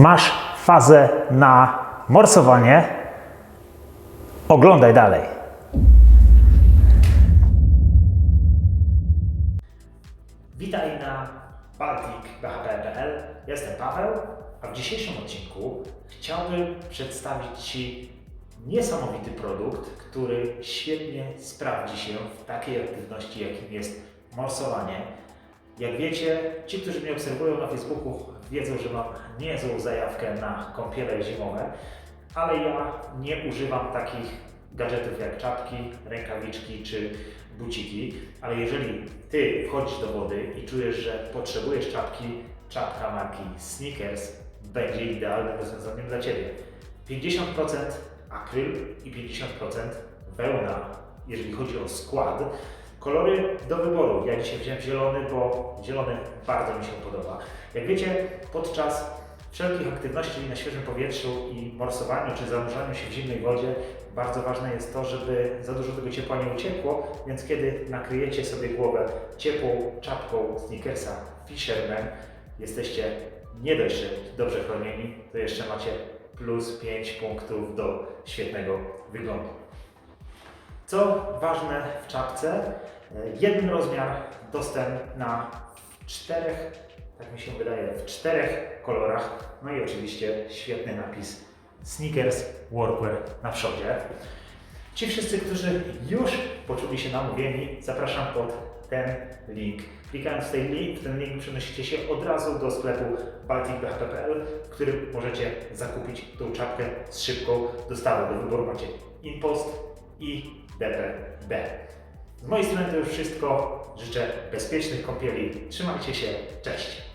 Masz fazę na morsowanie. Oglądaj dalej. Witaj na balticbhp.pl. Jestem Paweł, a w dzisiejszym odcinku chciałbym przedstawić Ci niesamowity produkt, który świetnie sprawdzi się w takiej aktywności, jakim jest morsowanie. Jak wiecie, ci, którzy mnie obserwują na Facebooku, wiedzą, że mam niezłą zajawkę na kąpiele zimowe, ale ja nie używam takich gadżetów jak czapki, rękawiczki czy buciki, ale jeżeli Ty wchodzisz do wody i czujesz, że potrzebujesz czapki, czapka marki Sneakers będzie idealnym rozwiązaniem dla Ciebie. 50% akryl i 50% wełna, jeżeli chodzi o skład. Kolory do wyboru. Ja dzisiaj wziąłem zielony, bo zielony bardzo mi się podoba. Jak wiecie, podczas wszelkich aktywności na świeżym powietrzu i morsowaniu czy zanurzaniu się w zimnej wodzie bardzo ważne jest to, żeby za dużo tego ciepła nie uciekło, więc kiedy nakryjecie sobie głowę ciepłą czapką Snickersa Fisherman, jesteście nie dość, dobrze chronieni, to jeszcze macie plus 5 punktów do świetnego wyglądu. Co ważne w czapce, e, jeden rozmiar dostępna w czterech, tak mi się wydaje, w czterech kolorach. No i oczywiście świetny napis Sneakers Workwear na przodzie. Ci wszyscy, którzy już poczuli się namówieni, zapraszam pod ten link. Klikając w, tej link, w ten link przenosicie się od razu do sklepu balticbhp.pl, w którym możecie zakupić tą czapkę z szybką dostawą. Do wyboru macie InPost i DPB. Z mojej strony to już wszystko. Życzę bezpiecznych kąpieli. Trzymajcie się. Cześć!